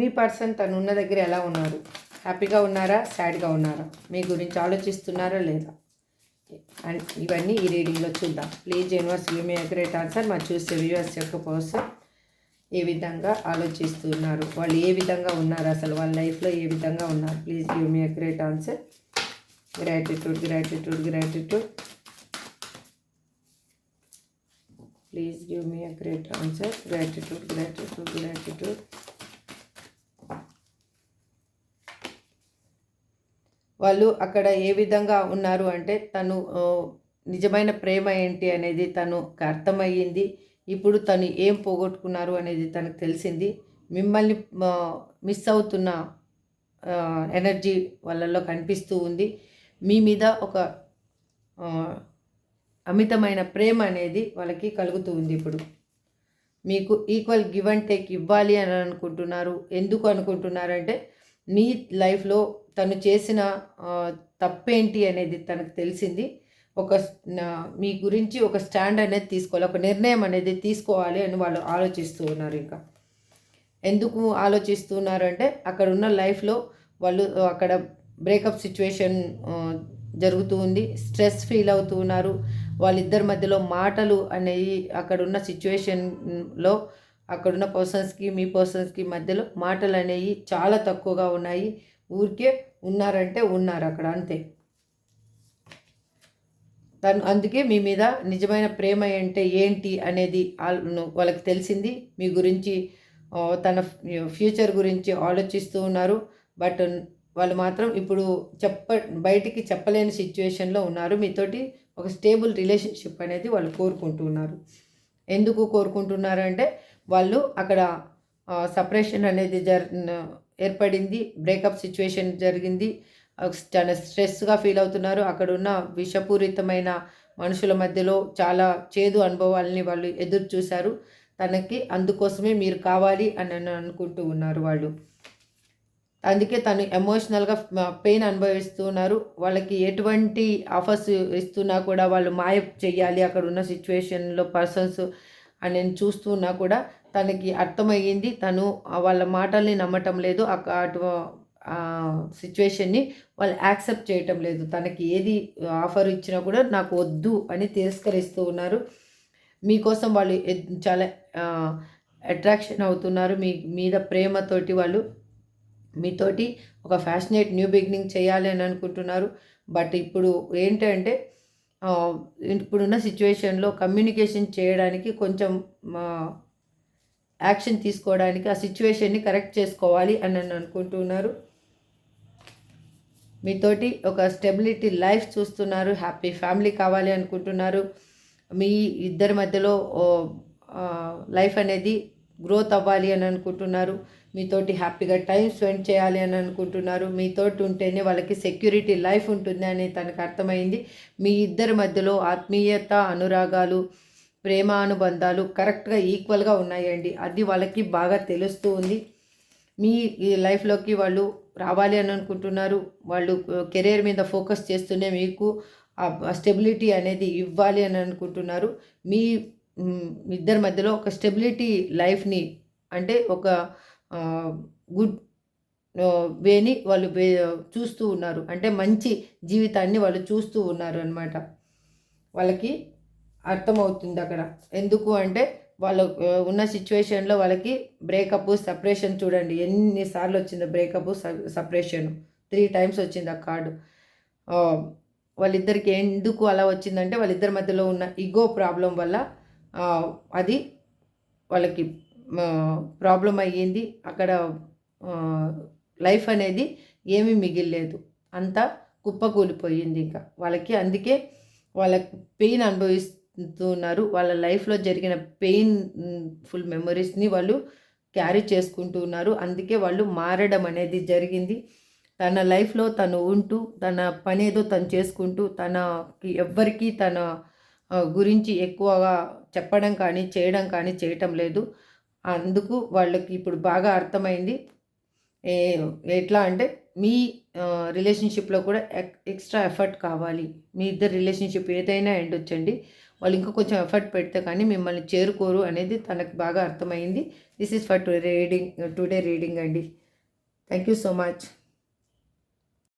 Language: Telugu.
మీ పర్సన్ తను ఉన్న దగ్గర ఎలా ఉన్నారు? హ్యాపీగా ఉన్నారా? సాడ్గా ఉన్నారా? మీ గురించి ఆలోచిస్తున్నారా లేదా? అండ్ ఇవన్నీ ఈ రీడింగ్లో చూద్దాం. Please universe give me a great answer. మా చూసే వ్యూవర్స్ యొక్క పర్సన్ ఏ విధంగా ఆలోచిస్తున్నారు? వాళ్ళు ఏ విధంగా ఉన్నారు? అసలు వాళ్ళ లైఫ్లో ఏ విధంగా ఉన్నారు? Please give me a great answer. Gratitude gratitude gratitude. Please give me a great answer. Gratitude gratitude gratitude. వాళ్ళు అక్కడ ఏ విధంగా ఉన్నారు అంటే తను నిజమైన ప్రేమ ఏంటి అనేది తనకు అర్థమయ్యింది. ఇప్పుడు తను ఏం పోగొట్టుకున్నారు అనేది తనకు తెలిసింది. మిమ్మల్ని మిస్ అవుతున్న ఎనర్జీ వాళ్ళల్లో కనిపిస్తూ ఉంది. మీ మీద ఒక అమితమైన ప్రేమ అనేది వాళ్ళకి కలుగుతూ ఉంది ఇప్పుడు. మీకు ఈక్వల్ గివ్ అండ్ టేక్ ఇవ్వాలి అని అనుకుంటున్నారు. ఎందుకు అనుకుంటున్నారంటే మీ లైఫ్లో తను చేసిన తప్పేంటి అనేది తనకు తెలిసింది. ఒక మీ గురించి ఒక స్టాండ్ అనేది తీసుకోవాలి ఒక నిర్ణయం అనేది తీసుకోవాలి అని వాళ్ళు ఆలోచిస్తూ ఉన్నారు ఇంకా. ఎందుకు ఆలోచిస్తున్నారు అంటే అక్కడ ఉన్న లైఫ్లో వాళ్ళు అక్కడ బ్రేకప్ సిచ్యువేషన్ జరుగుతూ ఉంది స్ట్రెస్ ఫీల్ అవుతూ ఉన్నారు. వాళ్ళిద్దరి మధ్యలో మాటలు అనేవి అక్కడ ఉన్న సిచ్యువేషన్లో అక్కడున్న పర్సన్స్కి మీ పర్సన్స్కి మధ్యలో మాటలు అనేవి చాలా తక్కువగా ఉన్నాయి. ఊరికే ఉన్నారంటే ఉన్నారు అక్కడ అంతే. తను అందుకే మీ మీద నిజమైన ప్రేమ అంటే ఏంటి అనేది వాళ్ళకి తెలిసింది. మీ గురించి తన ఫ్యూచర్ గురించి ఆలోచిస్తూ ఉన్నారు. బట్ వాళ్ళు మాత్రం ఇప్పుడు చెప్ప బయటికి చెప్పలేని సిచ్యువేషన్లో ఉన్నారు. మీతోటి ఒక స్టేబుల్ రిలేషన్షిప్ అనేది వాళ్ళు కోరుకుంటున్నారు ఎందుకు కోరుకుంటున్నారు అంటే వాళ్ళు అక్కడ సపరేషన్ అనేది జర్ ఏర్పడింది. బ్రేకప్ సిచ్యువేషన్ జరిగింది. చాలా స్ట్రెస్గా ఫీల్ అవుతున్నారు. అక్కడ ఉన్న విషపూరితమైన మనుషుల మధ్యలో చాలా చేదు అనుభవాలని వాళ్ళు ఎదురు చూశారు. తనకి అందుకోసమే మీరు కావాలి అని అనుకుంటూ ఉన్నారు వాళ్ళు. అందుకే తను ఎమోషనల్గా పెయిన్ అనుభవిస్తున్నారు. వాళ్ళకి ఎటువంటి ఆఫర్స్ ఇస్తున్నా కూడా వాళ్ళు మాయ చెయ్యాలి. అక్కడ ఉన్న సిచ్యువేషన్లో పర్సన్స్ అని నేను చూస్తున్నా కూడా తనకి అర్థమయ్యింది. తను వాళ్ళ మాటల్ని నమ్మటం లేదు. అక్క- అటు సిచ్యువేషన్ని వాళ్ళు యాక్సెప్ట్ చేయటం లేదు. తనకి ఏది ఆఫర్ ఇచ్చినా కూడా నాకు వద్దు అని తిరస్కరిస్తూ ఉన్నారు. మీకోసం వాళ్ళు చాలా అట్రాక్షన్ అవుతున్నారు. మీ మీద ప్రేమతోటి వాళ్ళు మీతోటి ఒక ఫ్యాషనేట్ న్యూ బిగినింగ్ చేయాలి అని అనుకుంటున్నారు. బట్ ఇప్పుడు ఏంటంటే ఇప్పుడున్న సిచ్యువేషన్లో కమ్యూనికేషన్ చేయడానికి కొంచెం యాక్షన్ తీసుకోవడానికి ఆ సిచ్యువేషన్ని కరెక్ట్ చేసుకోవాలి అని నన్ను అనుకుంటున్నారు. మీతోటి ఒక స్టెబిలిటీ లైఫ్ చూస్తున్నారు హ్యాపీ ఫ్యామిలీ కావాలి అనుకుంటున్నారు. మీ ఇద్దరి మధ్యలో లైఫ్ అనేది గ్రోత్ అవ్వాలి అని అనుకుంటున్నారు. మీతోటి హ్యాపీగా టైం స్పెండ్ చేయాలి అని అనుకుంటున్నారు. మీతోటి ఉంటేనే వాళ్ళకి సెక్యూరిటీ లైఫ్ ఉంటుంది అని తనకు అర్థమైంది. మీ ఇద్దరి మధ్యలో ఆత్మీయత అనురాగాలు ప్రేమానుబంధాలు కరెక్ట్గా ఈక్వల్గా ఉన్నాయండి. అది వాళ్ళకి బాగా తెలుస్తూ ఉంది మీ లైఫ్లోకి వాళ్ళు రావాలి అని అనుకుంటున్నారు. వాళ్ళు కెరీర్ మీద ఫోకస్ చేస్తూనే మీకు ఆ స్టెబిలిటీ అనేది ఇవ్వాలి అని అనుకుంటున్నారు. మీ ఇద్దరి మధ్యలో ఒక స్టెబిలిటీ లైఫ్ని అంటే ఒక గుడ్ వేని వాళ్ళు చూస్తూ ఉన్నారు. అంటే మంచి జీవితాన్ని వాళ్ళు చూస్తూ ఉన్నారు అనమాట వాళ్ళకి అర్థమవుతుంది అక్కడ. ఎందుకు అంటే వాళ్ళు ఉన్న సిచ్యువేషన్లో వాళ్ళకి బ్రేకప్ సపరేషన్ చూడండి. ఎన్నిసార్లు వచ్చిందో బ్రేకప్ సపరేషన్ త్రీ టైమ్స్ వచ్చింది ఆ కార్డు వాళ్ళిద్దరికి ఎందుకు అలా వచ్చిందంటే వాళ్ళిద్దరి మధ్యలో ఉన్న ఈగో ప్రాబ్లం వల్ల అది వాళ్ళకి ప్రాబ్లం అయ్యింది. అక్కడ లైఫ్ అనేది ఏమీ మిగిలిలేదు. అంతా కుప్పకూలిపోయింది ఇంకా. వాళ్ళకి అందుకే వాళ్ళకి పెయిన్ ఉన్నారు వాళ్ళ లైఫ్లో జరిగిన పెయిన్ ఫుల్ మెమరీస్ని వాళ్ళు క్యారీ చేసుకుంటూ ఉన్నారు అందుకే వాళ్ళు మారడం అనేది జరిగింది. తన లైఫ్లో తను ఉంటూ తన పని ఏదో తను చేసుకుంటూ తనకి ఎవ్వరికీ తన గురించి ఎక్కువగా చెప్పడం కానీ చేయడం కానీ చేయటం లేదు. అందుకు వాళ్ళకి ఇప్పుడు బాగా అర్థమైంది. ఎట్లా అంటే మీ రిలేషన్షిప్లో కూడా ఎక్ ఎక్స్ట్రా ఎఫర్ట్ కావాలి. మీ ఇద్దరు రిలేషన్షిప్ ఏదైనా ఎండొచ్చండి. వాళ్ళు ఇంకా కొంచెం ఎఫర్ట్ పెడితే కానీ మిమ్మల్ని చేరుకోరు అనేది తనకు బాగా అర్థమైంది. This is for to reading today reading అండి. Thank you so much